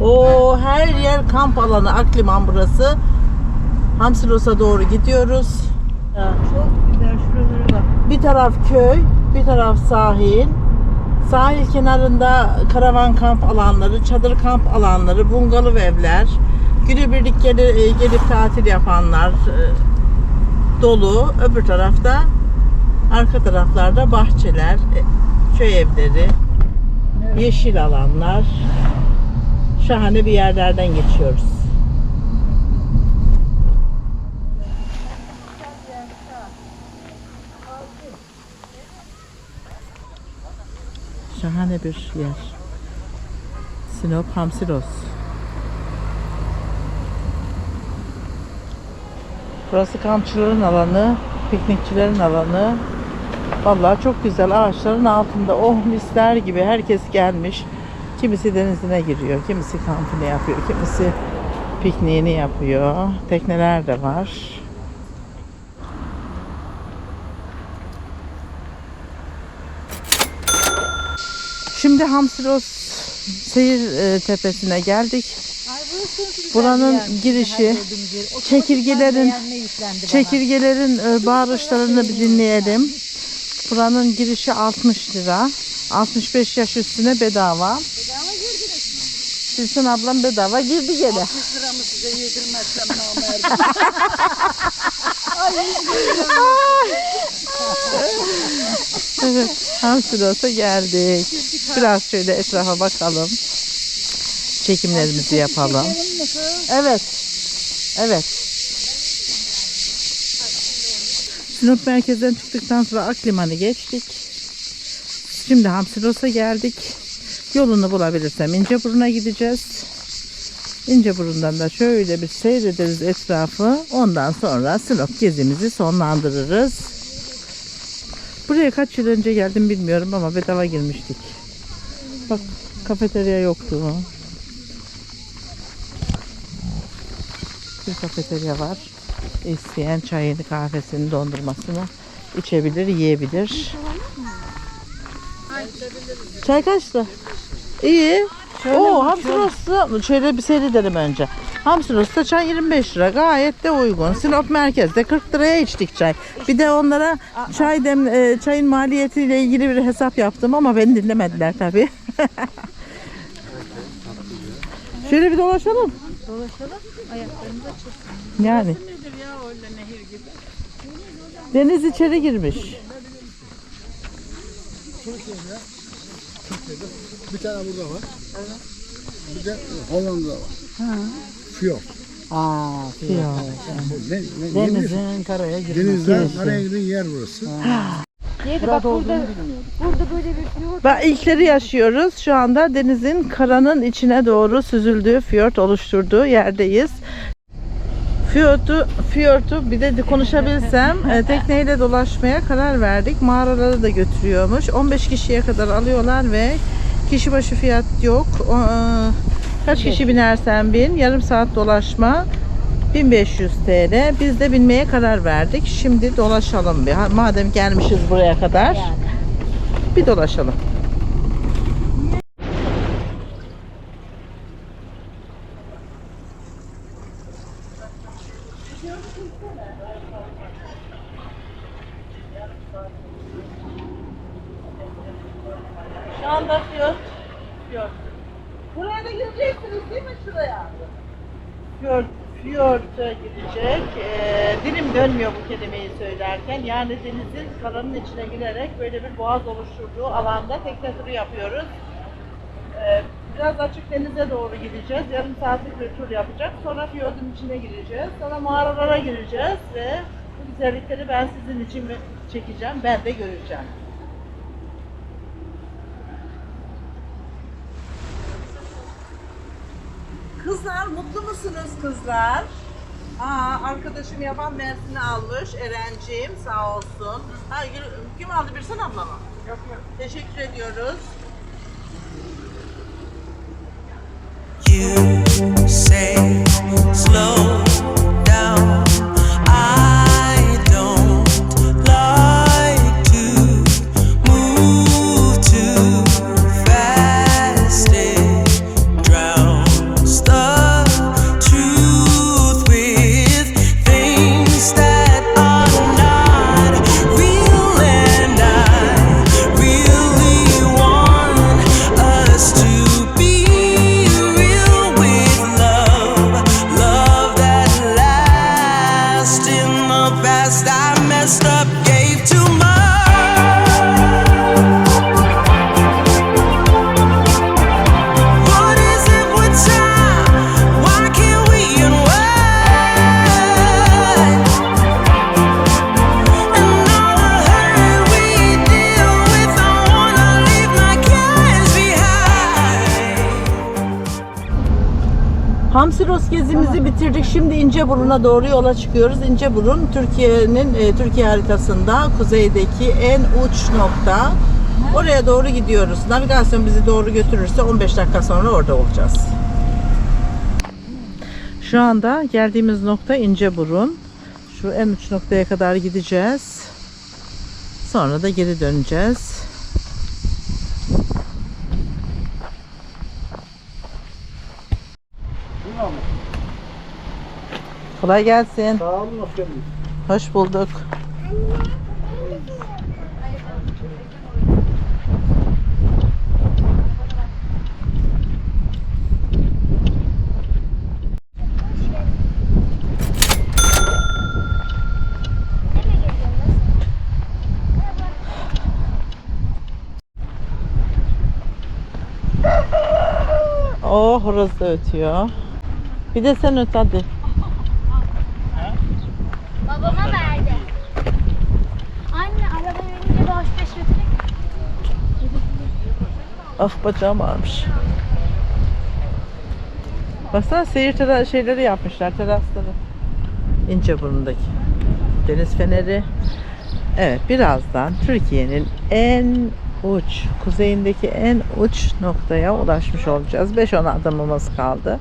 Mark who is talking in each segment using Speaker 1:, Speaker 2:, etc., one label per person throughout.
Speaker 1: O her yer kamp alanı. Akliman burası. Hamsilos'a doğru gidiyoruz.
Speaker 2: Çok güzel şuralara bak.
Speaker 1: Bir taraf köy, bir taraf sahil. Sahil kenarında karavan kamp alanları, çadır kamp alanları, bungalov evler, günübirlik gel- e, gelip tatil yapanlar e, dolu. Öbür tarafta arka taraflarda bahçeler, e, köy evleri, yeşil alanlar. Şahane bir yerlerden geçiyoruz. Şahane bir yer. Sinop Hamsilos. Burası kampçıların alanı, piknikçilerin alanı. Vallahi çok güzel ağaçların altında oh misler gibi herkes gelmiş. Kimisi denizine giriyor, kimisi kampını yapıyor, kimisi pikniğini yapıyor. Tekneler de var. Şimdi Hamsilos seyir e, tepesine geldik. Buranın girişi, çekirgelerin-. Çekirgelerin e, bağırışlarını bir dinleyelim. Buranın girişi 60 lira. 65 yaş üstüne bedava. Gülsün ablam bedava girdi gene.
Speaker 2: 100 lira mı size yedirmezsem namerdim.
Speaker 1: Evet, Hamsilos'a geldik. Biraz şöyle etrafa bakalım. Çekimlerimizi yapalım. Evet. Evet. Sinop merkezden çıktıktan sonra Akliman'ı geçtik. Şimdi Hamsilos'a geldik. Yolunu bulabilirsem İnceburun'a gideceğiz. İnceburun'dan da şöyle bir seyrederiz etrafı. Ondan sonra Sinop gezimizi sonlandırırız. Buraya kaç yıl önce geldim bilmiyorum ama bedava girmiştik. Bak kafeterya yoktu. Bir kafeterya var. İsteyen çayını, kahvesini, dondurmasını içebilir, yiyebilir. Çay kaçtı? İyi. Oo, Hamsinos'ta şöyle bir seyredelim önce. Hamsinos'ta çay 25 lira. Gayet de uygun. Sinop merkezde 40 liraya içtik çay. Bir de onlara çay dem e, çayın maliyetiyle ilgili bir hesap yaptım ama beni dinlemediler tabii. şöyle bir dolaşalım.
Speaker 2: Dolaşalım. Ayaklarımızı açılsın.
Speaker 1: Yani. Deniz içeri girmiş.
Speaker 3: Bir tane burada var. Bir de Hollanda'da var. Fiyok.
Speaker 2: Aa,
Speaker 3: Bu Ne, ne?
Speaker 1: Denizin karaya girmesi.
Speaker 3: Denizden karaya giden yer burası.
Speaker 2: Yedi bak burada, burada böyle bir fiyort.
Speaker 1: Bak ilkleri yaşıyoruz. Şu anda denizin karanın içine doğru süzüldüğü, fiyort oluşturduğu yerdeyiz. Fiyortu, fiyortu bir de konuşabilsem e, tekneyle dolaşmaya karar verdik. Mağaraları da götürüyormuş. 15 kişiye kadar alıyorlar ve kişi başı fiyat yok. E, kaç kişi binersen bin, yarım saat dolaşma 1500 TL. Biz de binmeye karar verdik. Şimdi dolaşalım bir. Madem gelmişiz buraya kadar. Bir dolaşalım. Şu anda. Buraya da gireceksiniz değil mi şuraya? Fiyat, fiyat'a gidecek. Ee, dilim dönmüyor bu kelimeyi söylerken. Yani denizin karanın içine girerek böyle bir boğaz oluşturduğu alanda tekne turu yapıyoruz. Ee, biraz açık denize doğru gideceğiz. Yarım saatlik bir tur yapacağız. Sonra fiyodun içine gireceğiz. Sonra mağaralara gireceğiz ve bu güzellikleri ben sizin için çekeceğim. Ben de göreceğim. Kızlar mutlu musunuz kızlar? Aa, arkadaşım yaban mersini almış Erenciğim sağ olsun. Ha, kim aldı bir sen abla mı? Yok yok. Teşekkür ediyoruz.
Speaker 4: You say I messed up, gave to
Speaker 1: Hamsiros gezimizi bitirdik. Şimdi İnceburun'a doğru yola çıkıyoruz. İnceburun Türkiye'nin e, Türkiye haritasında kuzeydeki en uç nokta. Oraya doğru gidiyoruz. Navigasyon bizi doğru götürürse 15 dakika sonra orada olacağız. Şu anda geldiğimiz nokta İnceburun. Şu en uç noktaya kadar gideceğiz. Sonra da geri döneceğiz. Kolay gelsin.
Speaker 3: Sağ olun, geldiniz.
Speaker 1: Hoş bulduk. Oh horoz da ötüyor. Bir de sen öt hadi.
Speaker 5: Babama verdi. Anne araba yönünce bir hoş beş götürek.
Speaker 1: Of bacağım ağrımış. Baksana seyir tera şeyleri yapmışlar terasları. İnceburnu'ndaki. Deniz feneri. Evet birazdan Türkiye'nin en uç, kuzeyindeki en uç noktaya ulaşmış olacağız. 5-10 adımımız kaldı.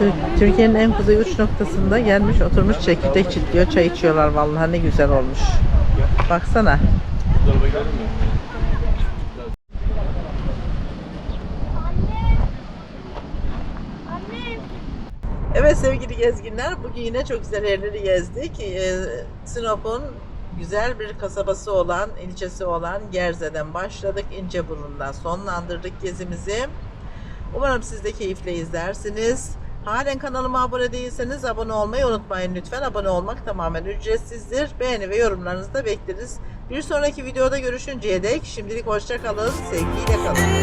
Speaker 1: Tür- Türkiye'nin en kuzey uç noktasında gelmiş oturmuş çekirdek çitliyor, çay içiyorlar vallahi ne güzel olmuş. Baksana. Evet sevgili gezginler bugün yine çok güzel yerleri gezdik. Ee, Sinop'un güzel bir kasabası olan, ilçesi olan Gerze'den başladık. İnceburnu'ndan sonlandırdık gezimizi. Umarım siz de keyifle izlersiniz. Halen kanalıma abone değilseniz abone olmayı unutmayın lütfen. Abone olmak tamamen ücretsizdir. Beğeni ve yorumlarınızı da bekleriz. Bir sonraki videoda görüşünceye dek şimdilik hoşçakalın. Sevgiyle kalın.